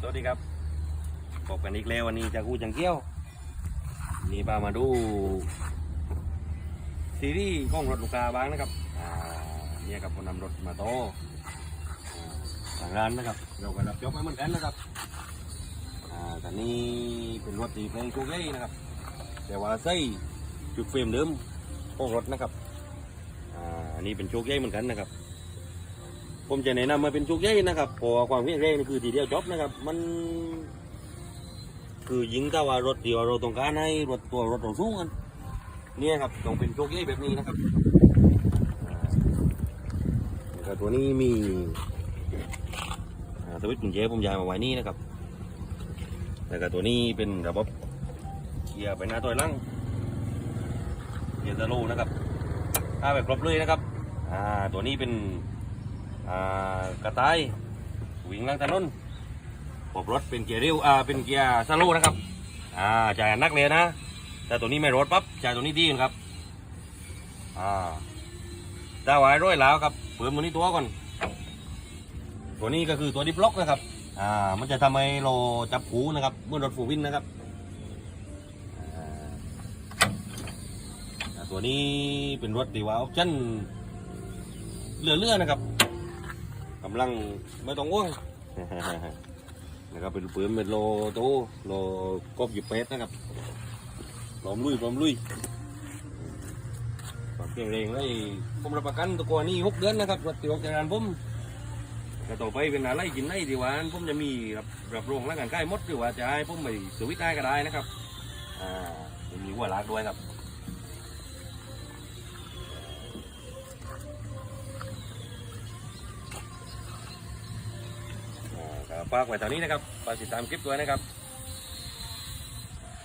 สวัสดีครับพบกันอีกแล้ววันนี้จากกูจังเกี้ยวนี่พามาดู ซีรีส์ของรถลูกค้าบ้างนะครับอ่าเนี่ยครับคนนำรถมาโตอ่าทางร้านนะครับ เราก็รับยกมาเหมือนกันนะครับอ่าแต่นี่เป็นรถตีเพลงชูเก้นะครับ แต่ว่าใส่จุดเฟรมเดิมของรถนะครับอ่าอันนี้เป็นโชคใหญ่เหมือนกันนะครับ ผมจะแนะนำมาเป็นชุกใหญ่นะครับเพราะว่าความเพียงแรงนี่คือทีเดียวจบนะครับ มัน คือยิงก็ว่ารถเดียวเราต้องการให้รถตัวรถเราสูงกันเนี่ยครับต้องเป็นชุกใหญ่แบบนี้นะครับแล้วก็ตัวนี้มีสวิตช์กุญแจผมย้ายมาไว้นี่นะครับแล้วก็ตัวนี้เป็นระบบเกียร์ไปหน้าตัวลังเกียร์สโลว์นะครับถ้าแบบครบเลยนะครับ อ่า ตัวนี้เป็น กระต่ายวิ่งล่างถนนปบรถเป็นเกียร์เร็วอ่าเป็นเกียร์สโลนะครับอ่าจ่ายนักเลยนะ แต่ตัวนี้ไม่รถปั๊บจ่ายตัวนี้ดีครับอ่าถ้าไว้ร้อยแล้วครับเพิ่มตัวนี้ตัวก่อน ตัวนี้ก็คือตัวดิฟล็อกนะครับอ่ามันจะทำให้เราจับหูนะครับเมื่อรถฟูวินนะครับตัวนี้เป็นรถดีว่าออปชั่นเลื่อๆนะครับ กำลังไม่ต้องอ้วงนะครับเป็นปืนเป็นโลโตโลกบหยิบเป็ดนะครับพร้อมลุยพร้อมลุยความเก่งแรงเลยผมรับประกันตัวกวนี้หกเดือนนะครับรถตีออกจากงานผมแต่ต่อไปเป็นอะไรกินได้ดีหวานผมจะมีรับรับรองแล้วกันใกล้มดหรือว่าจะให้ผมไปสวิตได้ก็ได้นะครับอ่ามีหัวลากด้วยครับ ฝากไว้เท่านี้นะครับฝากติดตามคลิปด้วยนะครับ